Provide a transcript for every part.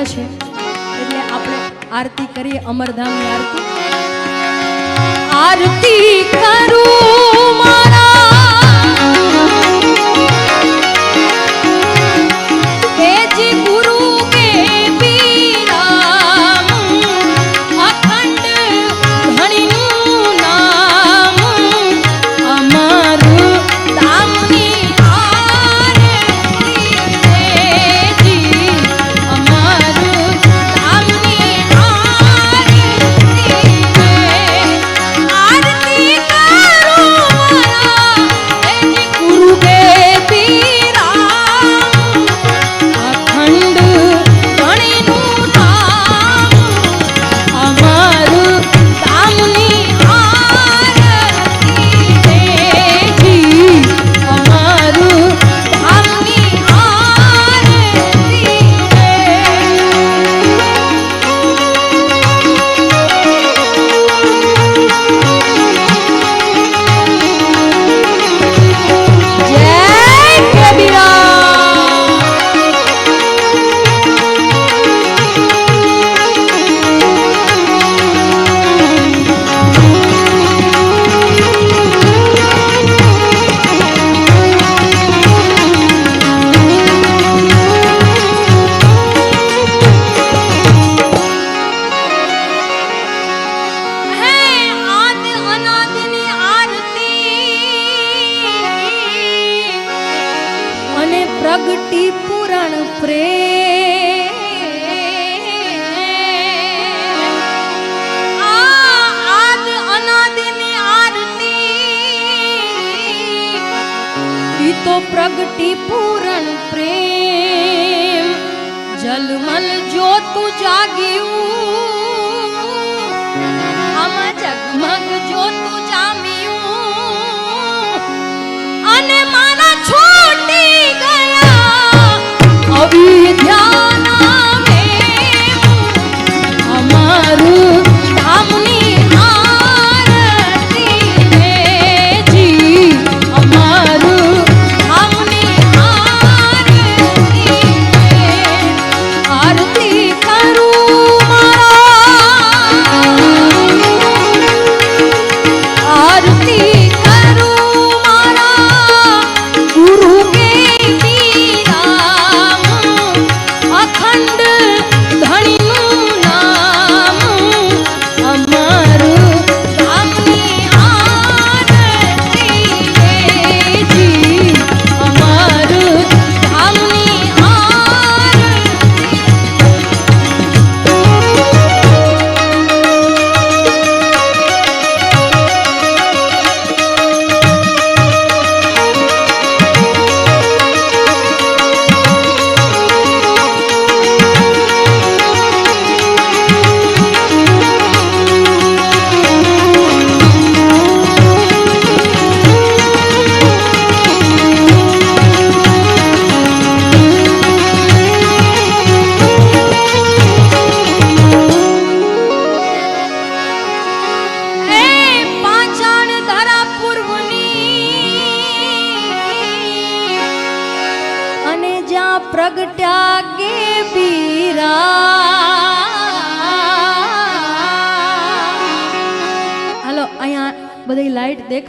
આવ્યા છે. એટલે આપણે આરતી કરીએ અમરધામની આરતી. આરતી કરું તો પ્રગટી પૂરણ પ્રેમ. જલમલ જોતું જાગ્યું, આમાં જગમગ જોતું જામ્યું. અને મારા છોડી ગયા. અવિદ્યાના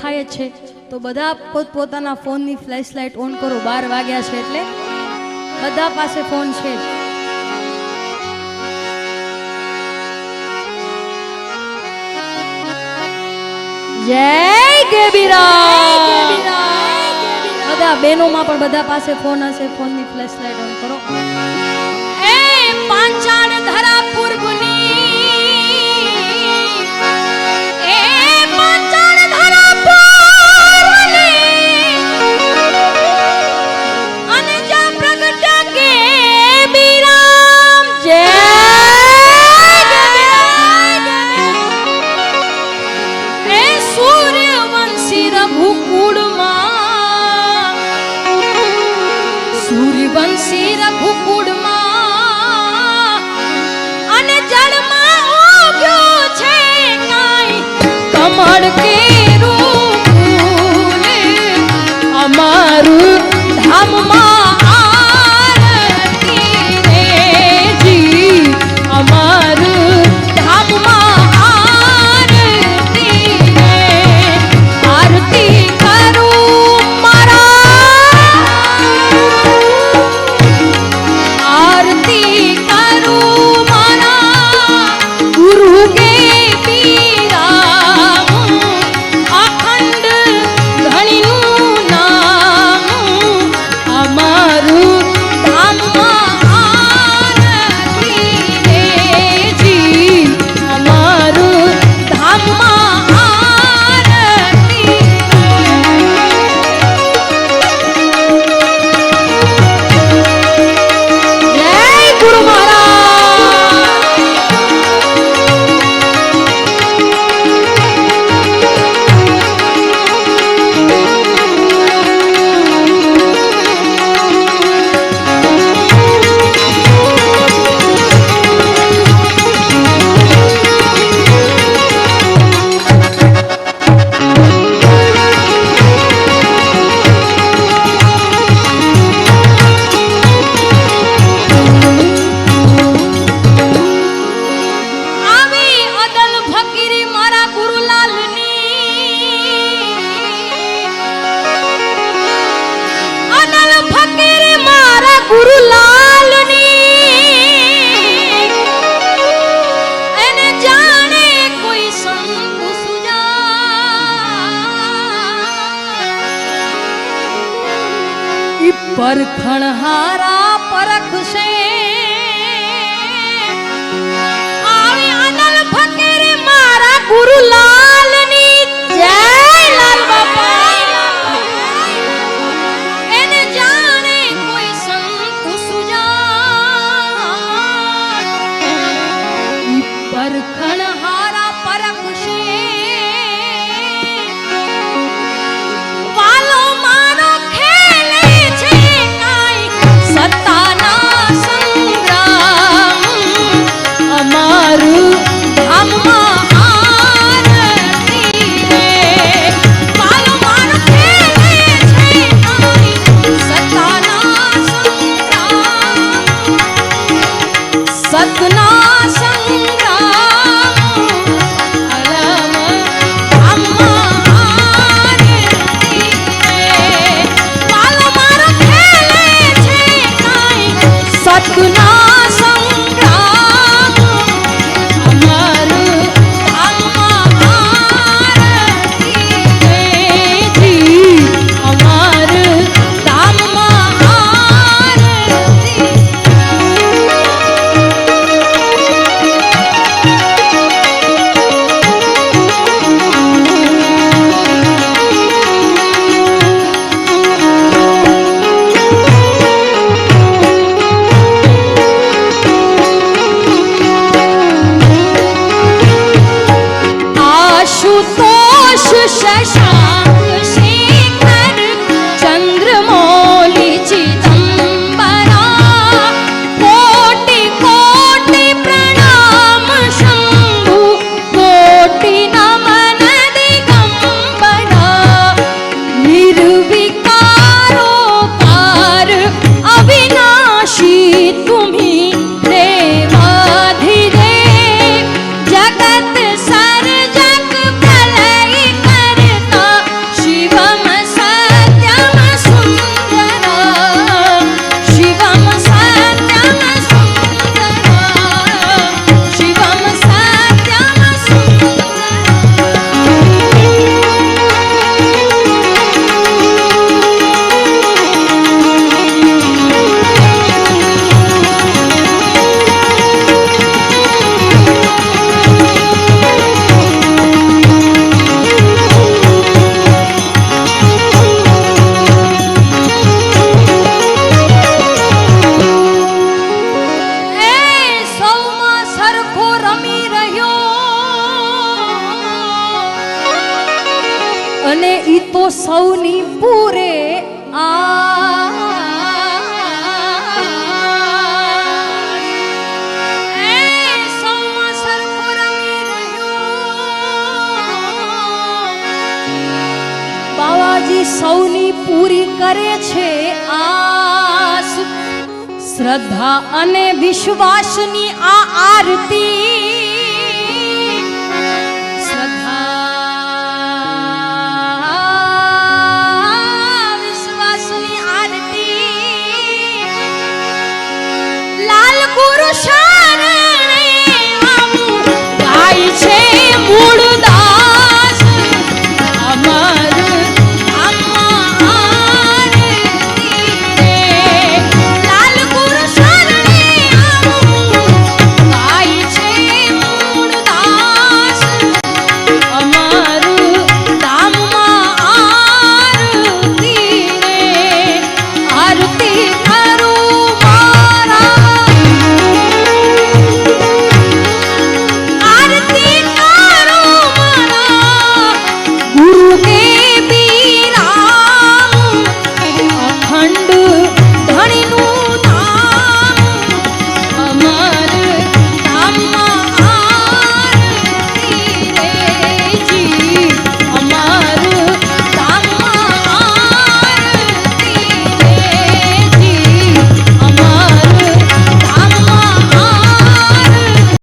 જ છે તો બધા પોતપોતાના ફોનની ફ્લેશ લાઇટ ઓન કરો. બાર વાગ્યા છે એટલે બધા પાસે ફોન છે. જય કેબીરા બધા બહેનોમાં પણ બધા પાસે ફોન હશે ફોનની ફ્લેશ લાઇટ ઓન કરો. રઘુકુળમાં સૂર્યવંશી રઘુકુળમાં અને જળમાં ઉગ્યો છે કાંઈ કમળ કે પરખણહારા પરખશે. આવી આનલ ફકીર મારા ગુરુલાલ લાલ બાપા. પરખણ ಯಾರು સૌની પૂરે આ. સૌની પૂરી કરે છે આ શ્રદ્ધા અને વિશ્વાસની આ આરતી. Russia.